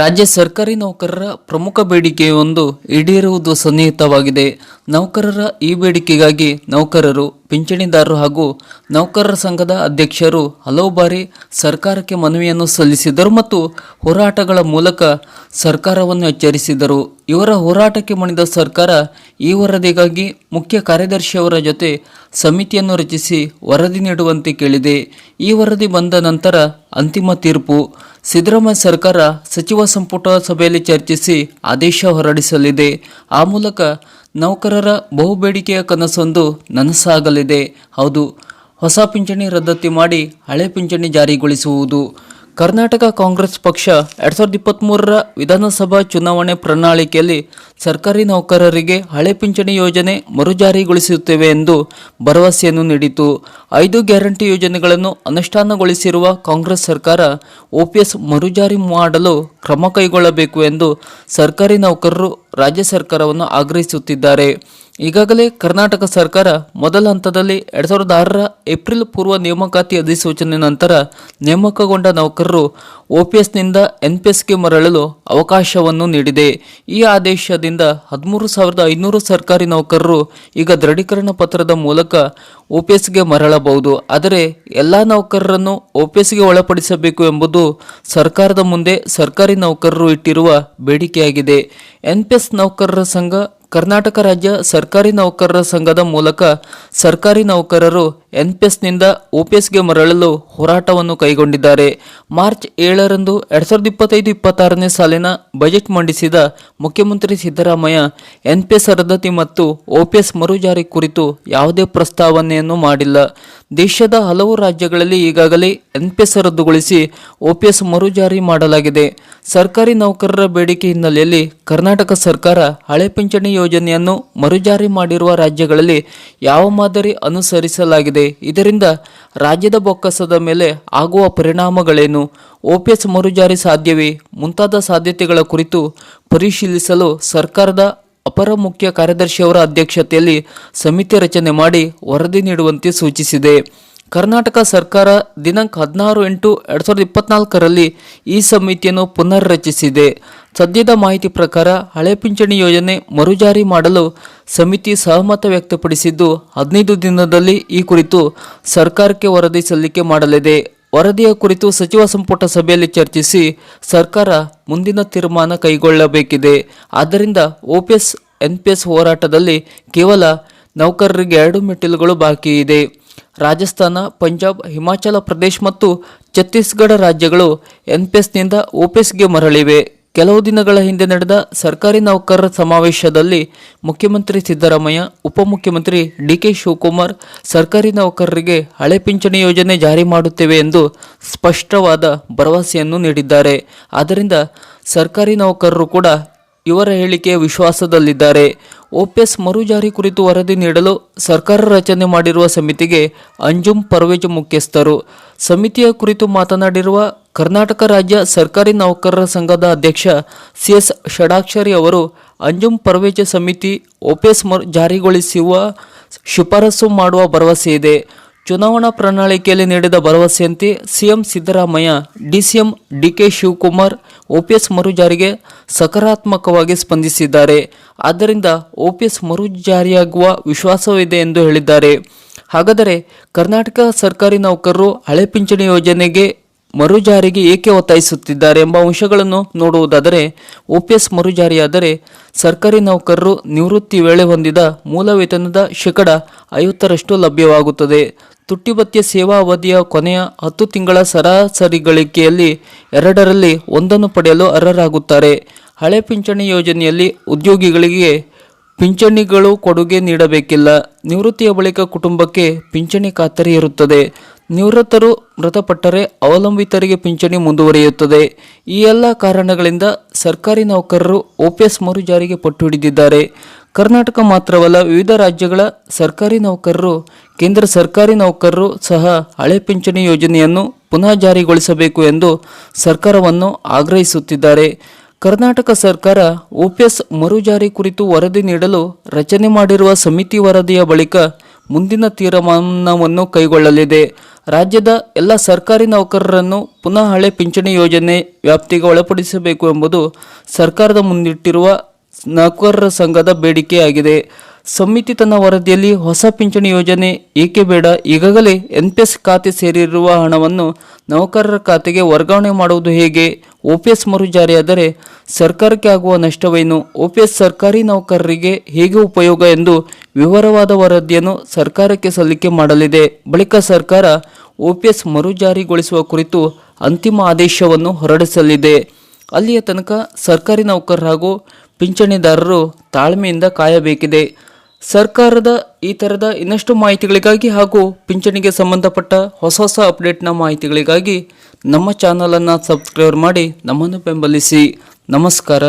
ರಾಜ್ಯ ಸರ್ಕಾರಿ ನೌಕರರ ಪ್ರಮುಖ ಬೇಡಿಕೆಯೊಂದು ಈಡೇರುವುದು ಸನ್ನಿಹಿತವಾಗಿದೆ. ನೌಕರರ ಈ ಬೇಡಿಕೆಗಾಗಿ ನೌಕರರು ಪಿಂಚಣಿದಾರರು ಹಾಗೂ ನೌಕರರ ಸಂಘದ ಅಧ್ಯಕ್ಷರು ಹಲವು ಬಾರಿ ಸರ್ಕಾರಕ್ಕೆ ಮನವಿಯನ್ನು ಸಲ್ಲಿಸಿದರು ಮತ್ತು ಹೋರಾಟಗಳ ಮೂಲಕ ಸರ್ಕಾರವನ್ನು ಎಚ್ಚರಿಸಿದರು. ಇವರ ಹೋರಾಟಕ್ಕೆ ಮಣಿದ ಸರ್ಕಾರ ಈ ವರದಿಗಾಗಿ ಮುಖ್ಯ ಕಾರ್ಯದರ್ಶಿಯವರ ಜೊತೆ ಸಮಿತಿಯನ್ನು ರಚಿಸಿ ವರದಿ ನೀಡುವಂತೆ ಕೇಳಿದೆ. ಈ ವರದಿ ಬಂದ ನಂತರ ಅಂತಿಮ ತೀರ್ಪು. ಸಿದ್ದರಾಮಯ್ಯ ಸರ್ಕಾರ ಸಚಿವ ಸಂಪುಟ ಸಭೆಯಲ್ಲಿ ಚರ್ಚಿಸಿ ಆದೇಶ ಹೊರಡಿಸಲಿದೆ. ಆ ಮೂಲಕ ನೌಕರರ ಬಹುಬೇಡಿಕೆಯ ಕನಸೊಂದು ನನಸಾಗಲಿದೆ. ಹೌದು ಹೊಸ ಪಿಂಚಣಿ ರದ್ದತಿ ಮಾಡಿ ಹಳೆ ಪಿಂಚಣಿ ಜಾರಿಗೊಳಿಸುವುದು ಕರ್ನಾಟಕ ಕಾಂಗ್ರೆಸ್ ಪಕ್ಷ ಎರಡ್ ಸಾವಿರದ ಇಪ್ಪತ್ತ್ಮೂರರ ವಿಧಾನಸಭಾ ಚುನಾವಣೆ ಪ್ರಣಾಳಿಕೆಯಲ್ಲಿ ಸರ್ಕಾರಿ ನೌಕರರಿಗೆ ಹಳೆ ಪಿಂಚಣಿ ಯೋಜನೆ ಮರುಜಾರಿಗೊಳಿಸುತ್ತೇವೆ ಎಂದು ಭರವಸೆಯನ್ನು ನೀಡಿತು. ಐದು ಗ್ಯಾರಂಟಿ ಯೋಜನೆಗಳನ್ನು ಅನುಷ್ಠಾನಗೊಳಿಸಿರುವ ಕಾಂಗ್ರೆಸ್ ಸರ್ಕಾರ ಒಪಿಎಸ್ ಮರುಜಾರಿ ಮಾಡಲು ಕ್ರಮ ಕೈಗೊಳ್ಳಬೇಕು ಎಂದು ಸರ್ಕಾರಿ ನೌಕರರು ರಾಜ್ಯ ಸರ್ಕಾರವನ್ನು ಆಗ್ರಹಿಸುತ್ತಿದ್ದಾರೆ. ಈಗಾಗಲೇ ಕರ್ನಾಟಕ ಸರ್ಕಾರ ಮೊದಲ ಹಂತದಲ್ಲಿ ಎರಡ್ ಸಾವಿರದ ಆರರ ಏಪ್ರಿಲ್ ಪೂರ್ವ ನೇಮಕಾತಿ ಅಧಿಸೂಚನೆ ನಂತರ ನೇಮಕಗೊಂಡ ನೌಕರರು ಓಪಿಎಸ್ನಿಂದ ಎನ್ಪಿಎಸ್ಗೆ ಮರಳಲು ಅವಕಾಶವನ್ನು ನೀಡಿದೆ. ಈ ಆದೇಶದಿಂದ ಹದಿಮೂರು ಸಾವಿರದ ಐನೂರು ಸರ್ಕಾರಿ ನೌಕರರು ಈಗ ದೃಢೀಕರಣ ಪತ್ರದ ಮೂಲಕ ಓಪಿಎಸ್ಗೆ ಮರಳಬಹುದು. ಆದರೆ ಎಲ್ಲ ನೌಕರರನ್ನು ಓಪಿಎಸ್ಗೆ ಒಳಪಡಿಸಬೇಕು ಎಂಬುದು ಸರ್ಕಾರದ ಮುಂದೆ ಸರ್ಕಾರಿ ನೌಕರರು ಇಟ್ಟಿರುವ ಬೇಡಿಕೆಯಾಗಿದೆ. ಎನ್ಪಿಎಸ್ ನೌಕರರ ಸಂಘ ಕರ್ನಾಟಕ ರಾಜ್ಯ ಸರ್ಕಾರಿ ನೌಕರರ ಸಂಘದ ಮೂಲಕ ಸರ್ಕಾರಿ ನೌಕರರು ಎನ್ಪಿಎಸ್ನಿಂದ ಓಪಿಎಸ್ಗೆ ಮರಳಲು ಹೋರಾಟವನ್ನು ಕೈಗೊಂಡಿದ್ದಾರೆ. ಮಾರ್ಚ್ ಏಳರಂದು ಎರಡ್ ಸಾವಿರದ ಇಪ್ಪತ್ತೈದು ಇಪ್ಪತ್ತಾರನೇ ಸಾಲಿನ ಬಜೆಟ್ ಮಂಡಿಸಿದ ಮುಖ್ಯಮಂತ್ರಿ ಸಿದ್ದರಾಮಯ್ಯ ಎನ್ಪಿಎಸ್ ರದ್ದತಿ ಮತ್ತು ಓಪಿಎಸ್ ಮರುಜಾರಿ ಕುರಿತು ಯಾವುದೇ ಪ್ರಸ್ತಾವನೆಯನ್ನು ಮಾಡಿಲ್ಲ. ದೇಶದ ಹಲವು ರಾಜ್ಯಗಳಲ್ಲಿ ಈಗಾಗಲೇ ಎನ್ಪಿಎಸ್ ರದ್ದುಗೊಳಿಸಿ ಒಪಿಎಸ್ ಮರುಜಾರಿ ಮಾಡಲಾಗಿದೆ. ಸರ್ಕಾರಿ ನೌಕರರ ಬೇಡಿಕೆ ಹಿನ್ನೆಲೆಯಲ್ಲಿ ಕರ್ನಾಟಕ ಸರ್ಕಾರ ಹಳೆ ಪಿಂಚಣಿ ಯೋಜನೆಯನ್ನು ಮರುಜಾರಿ ಮಾಡಿರುವ ರಾಜ್ಯಗಳಲ್ಲಿ ಯಾವ ಮಾದರಿ ಅನುಸರಿಸಲಾಗಿದೆ, ಇದರಿಂದ ರಾಜ್ಯದ ಬೊಕ್ಕಸದ ಮೇಲೆ ಆಗುವ ಪರಿಣಾಮಗಳೇನು ಒಪಿಎಸ್ ಮರುಜಾರಿ ಸಾಧ್ಯವೇ, ಮುಂತಾದ ಸಾಧ್ಯತೆಗಳ ಕುರಿತು ಪರಿಶೀಲಿಸಲು ಸರ್ಕಾರದ ಅಪರ ಮುಖ್ಯ ಕಾರ್ಯದರ್ಶಿಯವರ ಅಧ್ಯಕ್ಷತೆಯಲ್ಲಿ ಸಮಿತಿ ರಚನೆ ಮಾಡಿ ವರದಿ ನೀಡುವಂತೆ ಸೂಚಿಸಿದೆ. ಕರ್ನಾಟಕ ಸರ್ಕಾರ ದಿನಾಂಕ ಹದಿನಾರು ಎಂಟು ಎರಡು ಸಾವಿರದ ಇಪ್ಪತ್ನಾಲ್ಕರಲ್ಲಿ ಈ ಸಮಿತಿಯನ್ನು ಪುನರ್ ರಚಿಸಿದೆ ಸದ್ಯದ ಮಾಹಿತಿ ಪ್ರಕಾರ ಹಳೆ ಪಿಂಚಣಿ ಯೋಜನೆ ಮರುಜಾರಿ ಮಾಡಲು ಸಮಿತಿ ಸಹಮತ ವ್ಯಕ್ತಪಡಿಸಿದ್ದು, ಹದಿನೈದು ದಿನದಲ್ಲಿ ಈ ಕುರಿತು ಸರ್ಕಾರಕ್ಕೆ ವರದಿ ಸಲ್ಲಿಕೆ ಮಾಡಲಿದೆ. ವರದಿಯ ಕುರಿತು ಸಚಿವ ಸಂಪುಟ ಸಭೆಯಲ್ಲಿ ಚರ್ಚಿಸಿ ಸರ್ಕಾರ ಮುಂದಿನ ತೀರ್ಮಾನ ಕೈಗೊಳ್ಳಬೇಕಿದೆ. ಆದ್ದರಿಂದ ಓಪಿಎಸ್ ಎನ್ಪಿಎಸ್ ಹೋರಾಟದಲ್ಲಿ ಕೇವಲ ನೌಕರರಿಗೆ ಎರಡು ಮೆಟ್ಟಿಲುಗಳು ಬಾಕಿ ಇದೆ. ರಾಜಸ್ಥಾನ, ಪಂಜಾಬ್, ಹಿಮಾಚಲ ಪ್ರದೇಶ ಮತ್ತು ಛತ್ತೀಸ್ಗಢ ರಾಜ್ಯಗಳು ಎನ್ಪಿಎಸ್ನಿಂದ ಓಪಿಎಸ್ಗೆ ಮರಳಿವೆ. ಕೆಲವು ದಿನಗಳ ಹಿಂದೆ ನಡೆದ ಸರ್ಕಾರಿ ನೌಕರರ ಸಮಾವೇಶದಲ್ಲಿ ಮುಖ್ಯಮಂತ್ರಿ ಸಿದ್ದರಾಮಯ್ಯ, ಉಪಮುಖ್ಯಮಂತ್ರಿ ಡಿಕೆ ಶಿವಕುಮಾರ್ ಸರ್ಕಾರಿ ನೌಕರರಿಗೆ ಹಳೆ ಪಿಂಚಣಿ ಯೋಜನೆ ಜಾರಿ ಮಾಡುತ್ತೇವೆ ಎಂದು ಸ್ಪಷ್ಟವಾದ ಭರವಸೆಯನ್ನು ನೀಡಿದ್ದಾರೆ. ಆದ್ದರಿಂದ ಸರ್ಕಾರಿ ನೌಕರರು ಕೂಡ ಇವರ ಹೇಳಿಕೆ ವಿಶ್ವಾಸದಲ್ಲಿದ್ದಾರೆ. ಒಪಿಎಸ್ ಮರುಜಾರಿ ಕುರಿತು ವರದಿ ನೀಡಲು ಸರ್ಕಾರ ರಚನೆ ಮಾಡಿರುವ ಸಮಿತಿಗೆ ಅಂಜುಮ್ ಪರ್ವೇಜ್ ಮುಖ್ಯಸ್ಥರು. ಸಮಿತಿಯ ಕುರಿತು ಮಾತನಾಡಿರುವ ಕರ್ನಾಟಕ ರಾಜ್ಯ ಸರ್ಕಾರಿ ನೌಕರರ ಸಂಘದ ಅಧ್ಯಕ್ಷ ಸಿ ಎಸ್ ಷಡಾಕ್ಷರಿ ಅವರು ಅಂಜುಮ್ ಪರ್ವೇಜ್ ಸಮಿತಿ ಓಪಿಎಸ್ ಮರು ಜಾರಿಗೊಳಿಸುವ ಶಿಫಾರಸು ಮಾಡುವ ಭರವಸೆ ಇದೆ. ಚುನಾವಣಾ ಪ್ರಣಾಳಿಕೆಯಲ್ಲಿ ನೀಡಿದ ಭರವಸೆಯಂತೆ CM Siddaramaiah, DCM DK Shivakumar OPS ಮರುಜಾರಿಗೆ ಸಕಾರಾತ್ಮಕವಾಗಿ ಸ್ಪಂದಿಸಿದ್ದಾರೆ. ಆದ್ದರಿಂದ ಓಪಿಎಸ್ ಮರುಜಾರಿಯಾಗುವ ವಿಶ್ವಾಸವಿದೆ ಎಂದು ಹೇಳಿದ್ದಾರೆ. ಹಾಗಾದರೆ ಕರ್ನಾಟಕ ಸರ್ಕಾರಿ ನೌಕರರು ಹಳೆ ಪಿಂಚಣಿ ಯೋಜನೆಗೆ ಮರುಜಾರಿಗೆ ಏಕೆ ಒತ್ತಾಯಿಸುತ್ತಿದ್ದಾರೆ ಎಂಬ ಅಂಶಗಳನ್ನು ನೋಡುವುದಾದರೆ ಓಪಿಎಸ್ ಮರುಜಾರಿಯಾದರೆ ಸರ್ಕಾರಿ ನೌಕರರು ನಿವೃತ್ತಿ ವೇಳೆ ಹೊಂದಿದ ಮೂಲ ವೇತನದ ಶೇಕಡ ಐವತ್ತರಷ್ಟು ಲಭ್ಯವಾಗುತ್ತದೆ. ತುಟ್ಟಿಬತ್ತಿಯ ಸೇವಾ ಅವಧಿಯ ಕೊನೆಯ ಹತ್ತು ತಿಂಗಳ ಸರಾಸರಿ ಗಳಿಕೆಯಲ್ಲಿ ಎರಡರಲ್ಲಿ ಒಂದನ್ನು ಪಡೆಯಲು ಅರ್ಹರಾಗುತ್ತಾರೆ. ಹಳೆ ಪಿಂಚಣಿ ಯೋಜನೆಯಲ್ಲಿ ಉದ್ಯೋಗಿಗಳಿಗೆ ಪಿಂಚಣಿಗಳು ಕೊಡುಗೆ ನೀಡಬೇಕಿಲ್ಲ. ನಿವೃತ್ತಿಯ ಬಳಿಕ ಕುಟುಂಬಕ್ಕೆ ಪಿಂಚಣಿ ಖಾತರಿ ಇರುತ್ತದೆ. ನಿವೃತ್ತರು ಮೃತಪಟ್ಟರೆ ಅವಲಂಬಿತರಿಗೆ ಪಿಂಚಣಿ ಮುಂದುವರಿಯುತ್ತದೆ. ಈ ಎಲ್ಲ ಕಾರಣಗಳಿಂದ ಸರ್ಕಾರಿ ನೌಕರರು ಓಪಿಎಸ್ ಮರು ಜಾರಿಗೆ ಪಟ್ಟು ಹಿಡಿದಿದ್ದಾರೆ. ಕರ್ನಾಟಕ ಮಾತ್ರವಲ್ಲ, ವಿವಿಧ ರಾಜ್ಯಗಳ ಸರ್ಕಾರಿ ನೌಕರರು, ಕೇಂದ್ರ ಸರ್ಕಾರಿ ನೌಕರರು ಸಹ ಹಳೆ ಪಿಂಚಣಿ ಯೋಜನೆಯನ್ನು ಪುನಃ ಜಾರಿಗೊಳಿಸಬೇಕು ಎಂದು ಸರ್ಕಾರವನ್ನು ಆಗ್ರಹಿಸುತ್ತಿದ್ದಾರೆ. ಕರ್ನಾಟಕ ಸರ್ಕಾರ ಒಪಿಎಸ್ ಮರುಜಾರಿ ಕುರಿತು ವರದಿ ನೀಡಲು ರಚನೆ ಮಾಡಿರುವ ಸಮಿತಿ ವರದಿಯ ಬಳಿಕ ಮುಂದಿನ ತೀರ್ಮಾನವನ್ನು ಕೈಗೊಳ್ಳಲಿದೆ. ರಾಜ್ಯದ ಎಲ್ಲ ಸರ್ಕಾರಿ ನೌಕರರನ್ನು ಪುನಃ ಹಳೆ ಪಿಂಚಣಿ ಯೋಜನೆ ವ್ಯಾಪ್ತಿಗೆ ಒಳಪಡಿಸಬೇಕು ಎಂಬುದು ಸರ್ಕಾರದ ಮುಂದಿಟ್ಟಿರುವ ನೌಕರರ ಸಂಘದ ಬೇಡಿಕೆಯಾಗಿದೆ. ಸಮಿತಿ ತನ್ನ ವರದಿಯಲ್ಲಿ ಹೊಸ ಪಿಂಚಣಿ ಯೋಜನೆ ಏಕೆ ಬೇಡ, ಈಗಾಗಲೇ ಎನ್ಪಿಎಸ್ ಖಾತೆ ಸೇರಿರುವ ಹಣವನ್ನು ನೌಕರರ ಖಾತೆಗೆ ವರ್ಗಾವಣೆ ಮಾಡುವುದು ಹೇಗೆ ಓಪಿಎಸ್ ಮರು ಜಾರಿಯಾದರೆ ಸರ್ಕಾರಕ್ಕೆ ಆಗುವ ನಷ್ಟವೇನು ಓಪಿಎಸ್ ಸರ್ಕಾರಿ ನೌಕರರಿಗೆ ಹೇಗೆ ಉಪಯೋಗ ಎಂದು ವಿವರವಾದ ವರದಿಯನ್ನು ಸರ್ಕಾರಕ್ಕೆ ಸಲ್ಲಿಕೆ ಮಾಡಲಿದೆ. ಬಳಿಕ ಸರ್ಕಾರ ಓಪಿಎಸ್ ಮರು ಜಾರಿಗೊಳಿಸುವ ಕುರಿತು ಅಂತಿಮ ಆದೇಶವನ್ನು ಹೊರಡಿಸಲಿದೆ. ಅಲ್ಲಿಯ ತನಕ ಸರ್ಕಾರಿ ನೌಕರರು ಹಾಗೂ ಪಿಂಚಣಿದಾರರು ತಾಳ್ಮೆಯಿಂದ ಕಾಯಬೇಕಿದೆ. ಸರ್ಕಾರದ ಈ ಥರದ ಇನ್ನಷ್ಟು ಮಾಹಿತಿಗಳಿಗಾಗಿ ಹಾಗೂ ಪಿಂಚಣಿಗೆ ಸಂಬಂಧಪಟ್ಟ ಹೊಸ ಹೊಸ ಅಪ್ಡೇಟ್ನ ಮಾಹಿತಿಗಳಿಗಾಗಿ ನಮ್ಮ ಚಾನಲನ್ನು ಸಬ್ಸ್ಕ್ರೈಬ್ ಮಾಡಿ ನಮ್ಮನ್ನು ಬೆಂಬಲಿಸಿ. ನಮಸ್ಕಾರ.